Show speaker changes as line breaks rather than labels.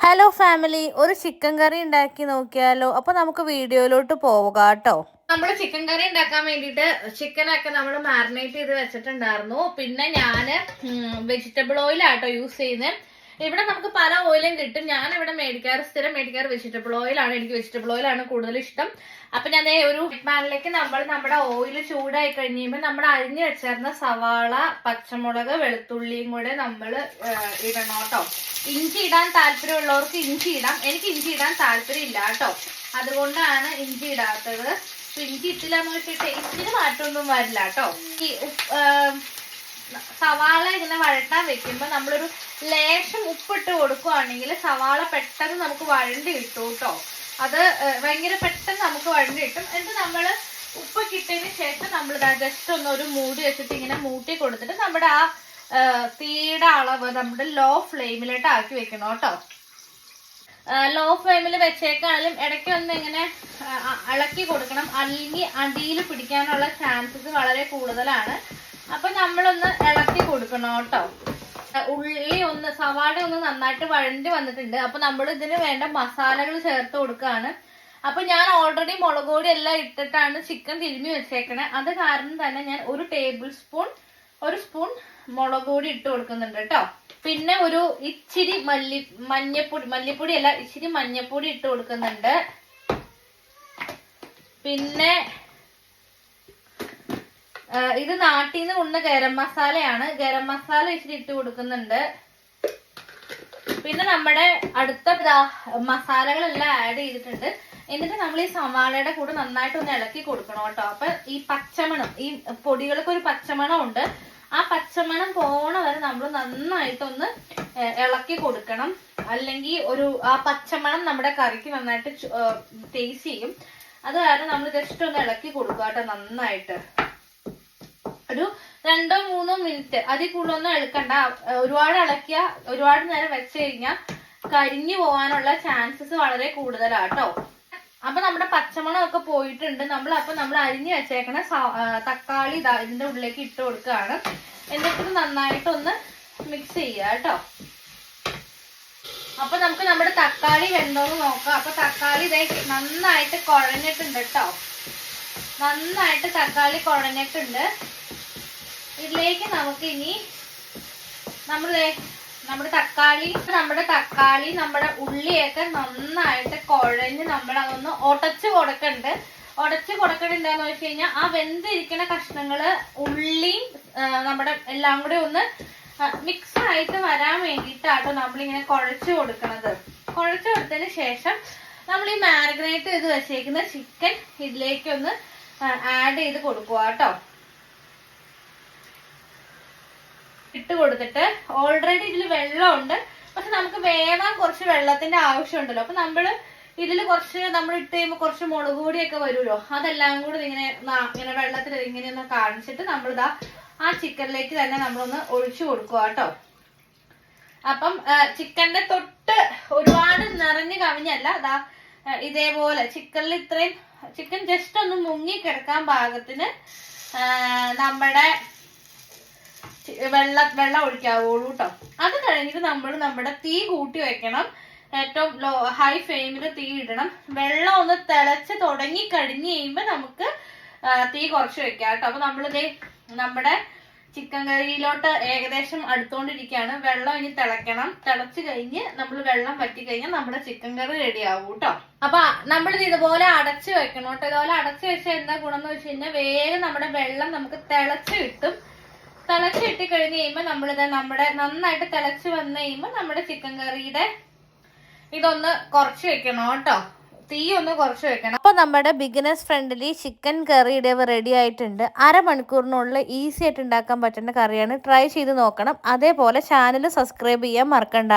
Hello family ഒരു chicken curry ഉണ്ടാക്കി നോക്കിയാലോ? അപ്പൊ നമുക്ക് വീഡിയോയിലോട്ട് പോവുക കേട്ടോ.
നമ്മൾ ചിക്കൻ കറി ഉണ്ടാക്കാൻ വേണ്ടിയിട്ട് ചിക്കനൊക്കെ നമ്മൾ മാറിനേറ്റ് ചെയ്ത് വെച്ചിട്ടുണ്ടായിരുന്നു. പിന്നെ ഞാൻ വെജിറ്റബിൾ ഓയിലാട്ടോ യൂസ് ചെയ്യുന്നത് ഇവിടെ നമുക്ക് പല ഓയിലും കിട്ടും. ഞാൻ ഇവിടെ മേടിക്കാറ് സ്ഥിരം മേടിക്കാറ് വെജിറ്റബിൾ ഓയിലാണ് എനിക്ക് വെജിറ്റബിൾ ഓയിലാണ് കൂടുതൽ ഇഷ്ടം. അപ്പൊ ഞാൻ ഒരു പാനിലേക്ക് നമ്മൾ നമ്മുടെ ഓയിൽ ചൂടായി കഴിയുമ്പോൾ നമ്മൾ അരിഞ്ഞു വെച്ചേർന്ന സവാള പച്ചമുളക് വെളുത്തുള്ളിയും കൂടെ നമ്മൾ ഇടണം കേട്ടോ. ഇഞ്ചി ഇടാൻ താല്പര്യമുള്ളവർക്ക് ഇഞ്ചി ഇടാം. എനിക്ക് ഇഞ്ചി ഇടാൻ താല്പര്യം ഇല്ല കേട്ടോ. അതുകൊണ്ടാണ് ഇഞ്ചി ഇടാത്തത്. ഇഞ്ചി ഇട്ടില്ല എന്ന് വെച്ചിട്ട് ടേസ്റ്റിന് മാറ്റമൊന്നും വരില്ല കേട്ടോ. സവാള ഇങ്ങനെ വഴട്ടാൻ വെക്കുമ്പോൾ നമ്മളൊരു ലേശം ഉപ്പിട്ട് കൊടുക്കുവാണെങ്കിൽ സവാള പെട്ടെന്ന് നമുക്ക് വഴണ്ടി കിട്ടും കേട്ടോ. അത് ഭയങ്കര പെട്ടെന്ന് നമുക്ക് വഴണ്ടി കിട്ടും. എന്നിട്ട് നമ്മൾ ഉപ്പ് കിട്ടിയതിന് ശേഷം നമ്മൾ ജസ്റ്റ് ഒന്ന് ഒരു മൂടി വെച്ചിട്ട് ഇങ്ങനെ മൂട്ടി കൊടുത്തിട്ട് നമ്മുടെ ആ തീയുടെ അളവ് നമ്മുടെ ലോ ഫ്ലെയിമിലോട്ട് ആക്കി വെക്കണം കേട്ടോ. ലോ ഫ്ലെയിമിൽ വെച്ചേക്കാളും ഇടയ്ക്ക് ഒന്ന് ഇങ്ങനെ ഇളക്കി കൊടുക്കണം. അല്ലെങ്കിൽ അടിയിൽ പിടിക്കാനുള്ള ചാൻസസ് വളരെ കൂടുതലാണ്. അപ്പൊ നമ്മളൊന്ന് ഇളക്കി കൊടുക്കണം കേട്ടോ. ഉള്ളി ഒന്ന് സവാള ഒന്ന് നന്നായിട്ട് വഴണ്ടി വന്നിട്ടുണ്ട്. അപ്പൊ നമ്മൾ ഇതിന് വേണ്ട മസാലകൾ ചേർത്ത് കൊടുക്കുകയാണ് അപ്പൊ ഞാൻ ഓൾറെഡി മുളക് പൊടി എല്ലാം ഇട്ടിട്ടാണ് ചിക്കൻ തിരുമ്മി വെച്ചേക്കണേ. അത് കാരണം തന്നെ ഞാൻ ഒരു ടേബിൾ സ്പൂൺ ഒരു സ്പൂൺ മുളക് പൊടി ഇട്ട് കൊടുക്കുന്നുണ്ട് കേട്ടോ. പിന്നെ ഒരു ഇച്ചിരി മല്ലി മഞ്ഞപ്പൊടി മല്ലിപ്പൊടി അല്ല ഇച്ചിരി മഞ്ഞപ്പൊടി ഇട്ട് കൊടുക്കുന്നുണ്ട്. പിന്നെ ഇത് നാട്ടിൽ നിന്ന് കൊണ്ട ഗരം മസാലയാണ്. ഗരം മസാല ഇച്ചിരി ഇട്ട് കൊടുക്കുന്നുണ്ട്. പിന്നെ നമ്മുടെ അടുത്ത മസാലകളെല്ലാം ആഡ് ചെയ്തിട്ടുണ്ട്. എന്നിട്ട് നമ്മൾ ഈ സവാളയുടെ കൂടെ നന്നായിട്ട് ഒന്ന് ഇളക്കി കൊടുക്കണം കേട്ടോ. അപ്പൊ ഈ പച്ചമണം ഈ പൊടികൾക്ക് ഒരു പച്ചമണം ഉണ്ട് ആ പച്ചമണം പോണ വരെ നമ്മൾ നന്നായിട്ടൊന്ന് ഇളക്കി കൊടുക്കണം. അല്ലെങ്കിൽ ഒരു ആ പച്ചമണം നമ്മുടെ കറിക്ക് നന്നായിട്ട് ടേസ്റ്റ് ചെയ്യും. അത് കാരണം നമ്മൾ ജസ്റ്റ് ഒന്ന് ഇളക്കി കൊടുക്കുക കേട്ടോ നന്നായിട്ട്. ഒരു രണ്ടോ മൂന്നോ മിനിറ്റ്. അതിൽ കൂടുതലൊന്നും എടുക്കണ്ട. ഒരുപാട് ഇളക്കിയ ഒരുപാട് നേരം വെച്ച് കഴിഞ്ഞാൽ കരിഞ്ഞു പോകാനുള്ള ചാൻസസ് വളരെ കൂടുതലാണ് കേട്ടോ അപ്പൊ നമ്മുടെ പച്ചമണം ഒക്കെ പോയിട്ടുണ്ട്. നമ്മൾ അപ്പൊ നമ്മൾ അരിഞ്ഞു വെച്ചേക്കണ തക്കാളി ഇതാ ഇതിന്റെ ഉള്ളിലേക്ക് ഇട്ട് കൊടുക്കുകയാണ് എന്നിട്ട് നന്നായിട്ടൊന്ന് മിക്സ് ചെയ്യുക കേട്ടോ അപ്പൊ നമുക്ക് നമ്മുടെ തക്കാളി വെന്തോന്ന് നോക്കാം. അപ്പൊ തക്കാളി ഇതേ നന്നായിട്ട് കുഴഞ്ഞിട്ടുണ്ട് കേട്ടോ നന്നായിട്ട് തക്കാളി കുഴഞ്ഞിട്ടുണ്ട്. ഇതിലേക്ക് നമുക്ക് ഇനി നമ്മൾ നമ്മുടെ തക്കാളി നമ്മുടെ തക്കാളി നമ്മുടെ ഉള്ളിയൊക്കെ നന്നായിട്ട് കുഴഞ്ഞ് നമ്മൾ അതൊന്ന് ഉടച്ച് കൊടുക്കണ്ട്. ഉടച്ച് കൊടുക്കണത് എന്താന്ന് വെച്ച് കഴിഞ്ഞാൽ ആ വെന്തിരിക്കുന്ന കഷ്ണങ്ങൾ ഉള്ളിയും നമ്മുടെ എല്ലാം കൂടെ ഒന്ന് മിക്സ് ആയിട്ട് വരാൻ വേണ്ടിയിട്ടാട്ടോ നമ്മളിങ്ങനെ കുഴച്ച് കൊടുക്കണത്. കുഴച്ച് കൊടുത്തതിന് ശേഷം നമ്മൾ ഈ മാരിനേറ്റ് ചെയ്ത് വെച്ചേക്കുന്ന ചിക്കൻ ഇതിലേക്കൊന്ന് ആഡ് ചെയ്ത് കൊടുക്കുക കേട്ടോ ഇട്ട് കൊടുത്തിട്ട് ഓൾറെഡി ഇതിൽ വെള്ളമുണ്ട്. പക്ഷെ നമുക്ക് വേവാൻ കുറച്ച് വെള്ളത്തിന്റെ ആവശ്യമുണ്ടല്ലോ. അപ്പൊ നമ്മൾ ഇതിൽ കുറച്ച് നമ്മൾ ഇട്ട് കഴിയുമ്പോൾ കുറച്ച് മുളക് പൊടിയൊക്കെ വരുമല്ലോ. അതെല്ലാം കൂടി ഇങ്ങനെ ഇങ്ങനെ വെള്ളത്തിൽ ഇങ്ങനെ ഒന്ന് കാണിച്ചിട്ട് നമ്മളിതാ ആ ചിക്കനിലേക്ക് തന്നെ നമ്മളൊന്ന് ഒഴിച്ചു കൊടുക്കുക കേട്ടോ. അപ്പം ചിക്കന്റെ തൊട്ട് ഒരുപാട് നിറഞ്ഞു കവിഞ്ഞല്ല. അതാ ഇതേപോലെ ചിക്കനിൽ ഇത്രയും ചിക്കൻ ജസ്റ്റ് ഒന്ന് മുങ്ങി കിടക്കാൻ പാകത്തിന് നമ്മുടെ വെള്ളം വെള്ളം ഒഴിക്കാവുള്ളൂ കേട്ടോ അത് കഴിഞ്ഞിട്ട് നമ്മൾ നമ്മുടെ തീ കൂട്ടി വെക്കണം. ഏറ്റവും ലോ ഹൈ ഫ്ലെയിമിൽ തീ ഇടണം. വെള്ളം ഒന്ന് തിളച്ച് തുടങ്ങി കഴിഞ്ഞ് കഴിയുമ്പോൾ നമുക്ക് തീ കുറച്ച് വെക്കാം കേട്ടോ. അപ്പൊ നമ്മളിതേ നമ്മുടെ ചിക്കൻ കറിയിലോട്ട് ഏകദേശം അടുത്തോണ്ടിരിക്കുകയാണ്. വെള്ളം ഇനി തിളയ്ക്കണം തിളച്ച് കഴിഞ്ഞ് നമ്മൾ വെള്ളം വറ്റി കഴിഞ്ഞാൽ നമ്മുടെ ചിക്കൻ കറി റെഡി ആവും കേട്ടോ അപ്പൊ നമ്മളിത് ഇതുപോലെ അടച്ച് വെക്കണം കേട്ടോ ഇതുപോലെ അടച്ച് വെച്ചാൽ എന്താ ഗുണം എന്ന് വെച്ച് കഴിഞ്ഞാൽ വേഗം നമ്മുടെ വെള്ളം നമുക്ക് തിളച്ച് കിട്ടും. തിളച്ച് കിട്ടി കഴിഞ്ഞ് കഴിയുമ്പോൾ നമ്മളിത് നമ്മുടെ നന്നായിട്ട് തിളച്ച് വന്ന് കഴിയുമ്പോൾ നമ്മുടെ ചിക്കൻ കറിയുടെ ഇതൊന്ന് കുറച്ച് വെക്കണം കേട്ടോ. തീ ഒന്ന് കുറച്ച് വെക്കണം.
അപ്പോൾ നമ്മുടെ ബിഗിനേഴ്സ് ഫ്രണ്ട്ലി ചിക്കൻ കറിയുടെ റെഡി ആയിട്ടുണ്ട്. അരമണിക്കൂറിനുള്ളിൽ ഈസി ആയിട്ട് ഉണ്ടാക്കാൻ പറ്റുന്ന കറിയാണ് ട്രൈ ചെയ്ത് നോക്കണം. അതേപോലെ ചാനൽ സബ്സ്ക്രൈബ് ചെയ്യാൻ മറക്കണ്ട.